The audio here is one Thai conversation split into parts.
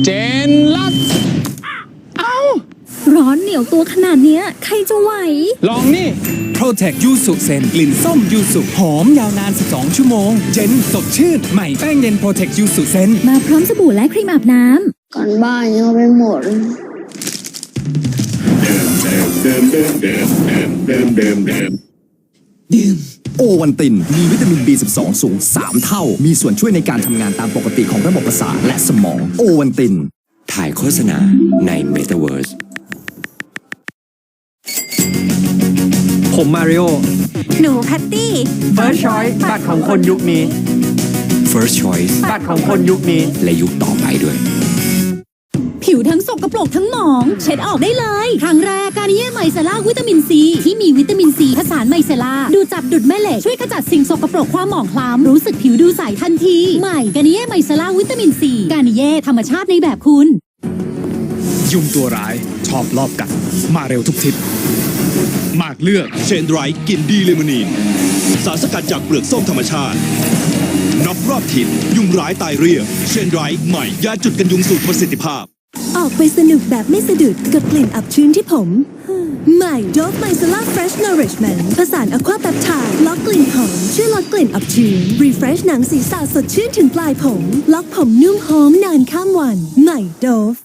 เจนลัดร้อนเหนียวตัวขนาดเนี้ย ใครจะไหว ลองนี่ Protect ยูสุเซนกลิ่นส้มยูสุหอมยาวนาน 12 ชั่วโมงเย็นสดชื่น ใหม่แป้งเย็น Protect ยูสุเซนมาพร้อมสบู่และครีมอาบน้ำก่อนบ้านยังเอาไปหมด โอวันติน มีวิตามิน B12 สูง 3 เท่า มีส่วนช่วยในการทำงานตามปกติของระบบประสาทและสมองโอวันติน ถ่ายโฆษณาใน Metaverse ผมมาริโอ หนูแพตตี้ First Choice บัตรของคนยุคนี้ First Choice บัตรของคนยุคนี้ และยุคต่อไปด้วย ผิวทั้งสกปรกทั้งหมอง เช็ดออกได้เลยครั้งแรกการเย่ไมเซล่าวิตามินซีที่มีวิตามินซีผสานไมเซล่าดูจับดุดแม่เหล็กช่วยขจัดสิ่งสกปรกความหมองคล้ำรู้สึกผิวดูใสทันทีใหม่การเย่ไมเซล่าวิตามินซีการเย่ธรรมชาติในแบบคุณ ยุงตัวร้ายชอบรอบกัดมาเร็วทุกทิศมากเลือกเชนไรกินดีเลมอนีนสารสกัดจากเปลือกส้มธรรมชาติน็อกรอบทิศยุงร้ายตายเรียบเชนไรใหม่ยาจุดกันยุงสูตรประสิทธิภาพ ออกไปสนุกแบบไม่สะดุดกับกลิ่นอับชื้นที่ผม ใหม่ Dove Micellar Fresh Nourishment ผสานอะควาแปปไทด์ล็อกกลิ่นหอมช่วยลดกลิ่นอับชื้น Refresh หนังศีรษะสดชื่นถึงปลายผม ล็อกผมนุ่มหอมนานข้ามวัน ใหม่ Dove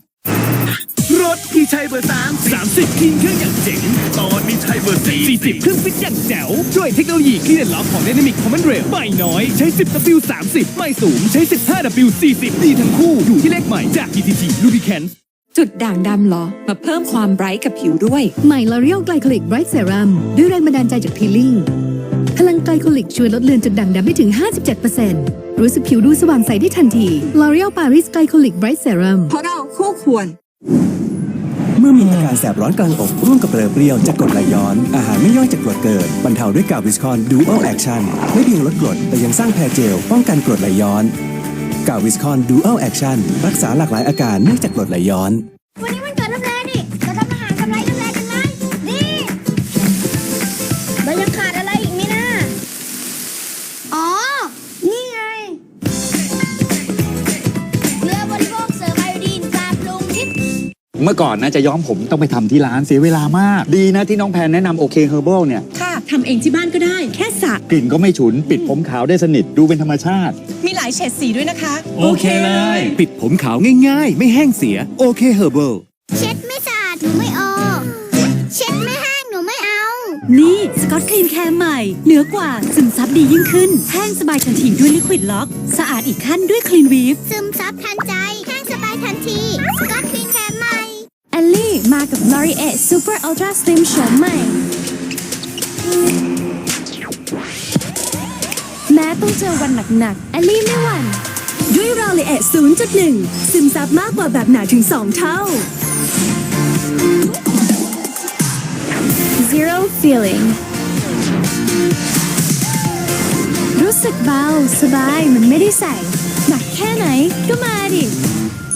รถพี่ชัยเบอร์สามสามสิบคิงเครื่องอย่างเจ๋ง ตอนมีชัยเบอร์สี่สี่สิบเครื่องฟิตอย่างแจ๋ว ด้วยเทคโนโลยีคลีนล็อกของ Dynamic Command Rail ไม่น้อยใช้ 10 W 30 ไม่สูงใช้ 15 W 40 ดีทั้งคู่อยู่ที่เลขใหม่จาก PTT Lubricants จุดด่างดำเหรอ มาเพิ่มความไบรท์กับผิวด้วย ใหม่ L'Oreal Glycolic Bright Serum ด้วยแรงบันดาลใจจากพีลิ่งพลังไกลโคลิกช่วยลดเลือนจุดด่างดำได้ถึง 57%รู้สึกผิวดูสว่างใสได้ทันที L'Oreal Paris Glycolic Bright Serum เพราะเราคู่ควรเมื่อมีอาการแสบร้อนกลางอกร่วมกับเรอเปรี้ยวจะกรดไหลย้อน อาหารไม่ย่อยจากกรดเกิดบรรเทาด้วยกาวิสคอนดูอัลแอคชั่นไม่เพียงลดกรดแต่ยังสร้างแพรเจลป้องกันกรดไหลย้อนกาวิสคอนดูอัลแอคชั่นรักษาหลากหลายอาการเนื่องจากกรดไหลย้อน เมื่อก่อนนะจะย้อมผมต้องไปทำที่ร้านเสียเวลามาก ดีนะที่น้องแพนแนะนำโอเคเฮอร์เบิลเนี่ย ค่ะทำเองที่บ้านก็ได้ แค่สระกลิ่นก็ไม่ฉุน ปิดผมขาวได้สนิทดูเป็นธรรมชาติ มีหลายเฉดสีด้วยนะคะ โอเคเลย ปิดผมขาวง่ายๆ ไม่แห้งเสียโอเคเฮอร์เบิล เช็ดไม่สะอาดหนูไม่ออกเช็ดไม่แห้งหนูไม่เอา นี่สกอตคลีนแคร์ใหม่ เหนือกว่าซึมซับดียิ่งขึ้น แห้งสบายทันทีด้วยลิควิดล็อก สะอาดอีกขั้นด้วยคลีนวีฟ ซึมซับทันใจ แห้งสบายทันที สกอตค กับ l o r i e Super Ultra Slim โฉมใหม่ แม้ต้องเจอวันหนักๆแอลลี่ไม่หวั่น ด้วยรอเลเอท0.1 ซึมซับมากกว่าแบบหนาถึง 2 เท่า Zero Feeling รู้สึกเบา สบายมันไม่ได้ใส่ หนักแค่ไหนก็มาดิ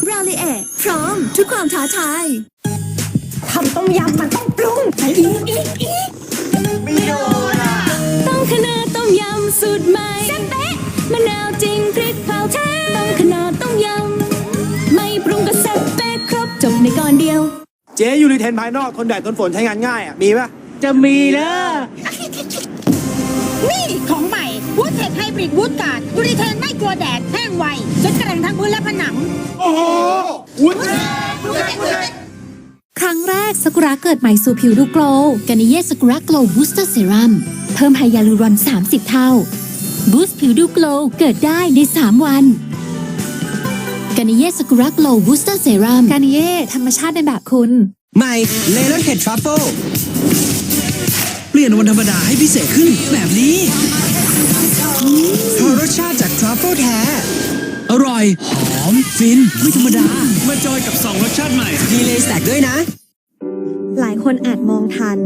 รอเลเอพร้อมทุกความท้าทายำต้มยำมันต้องปรุงไปอีกอีกอีกต้องขนาดต้มยำสูตรใหม่แซ่บเป๊ะมะนาวจริงพริกเผาแท้ต้องขนาดต้มยำไม่ปรุงก็แซ่บเป๊ะครบจบในก่อนเดียว เจ๊ยูริเทนภายนอกทนแดดทนฝนใช้งานง่ายอะมีปะจะมีนะนี่ของใหม่วูดเทคไฮบริดวูดการ์ดยูริเทนไม่กลัวแดดแห้งไวจนกระทั่งทั้งพื้นและผนังค รั้งแรกสกุระเกิดใหม่สู่ผิวดูโกลว์กานิเย่สกุระโกลว์บูสเตอร์เซรั่มเพิ่มไฮยาลูรอน 30 เท่า บูสต์ผิวดูโกลว์เกิดได้ใน 3 วันกานิเย่สกุระโกลว์บูสเตอร์เซรั่มกานิเย่ธรรมชาติในแบบคุณ ใหม่เลมอนเห็ดทรัฟเฟิลเปลี่ยนวันธรรมดาให้พิเศษขึ้นแบบนี้เพราะรสชาติจากทรัฟเฟิลแท้ อร่อย หอม ฟิน ไม่ธรรมดา มาจอยกับ2รสชาติใหม่ มีเลสแตกด้วยนะ หลายคนอาจมองทัน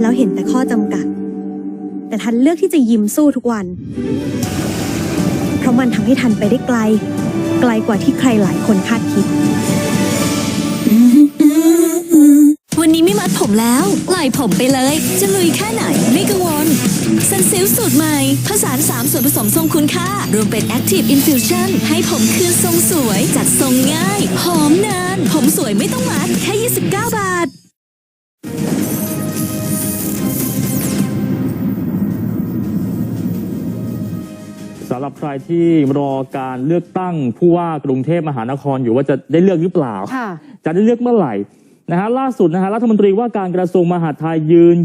แล้วเห็นแต่ข้อจำกัด แต่ทันเลือกที่จะยิ้มสู้ทุกวัน เพราะมันทำให้ทันไปได้ไกล ไกลกว่าที่ใครหลายคนคาดคิด วันนี้ไม่มัดผมแล้วปล่อยผมไปเลย จะลุยแค่ไหนไม่กังวลซันซิลสูตรใหม่ ผสาน3ส่วนผสมทรงคุณค่า รวมเป็น Active Infusion ให้ผมคืนทรงสวย จัดทรงง่าย หอมนาน ผมสวยไม่ต้องมัด แค่ 29 บาท สำหรับใครที่รอการเลือกตั้งผู้ว่ากรุงเทพมหานครอยู่ว่าจะได้เลือกหรือเปล่าค่ะจะได้เลือกเมื่อไหร่นะฮะล่าสุดนะฮะรัฐมนตรีว่าการกระทรวงมหาดไทยยืน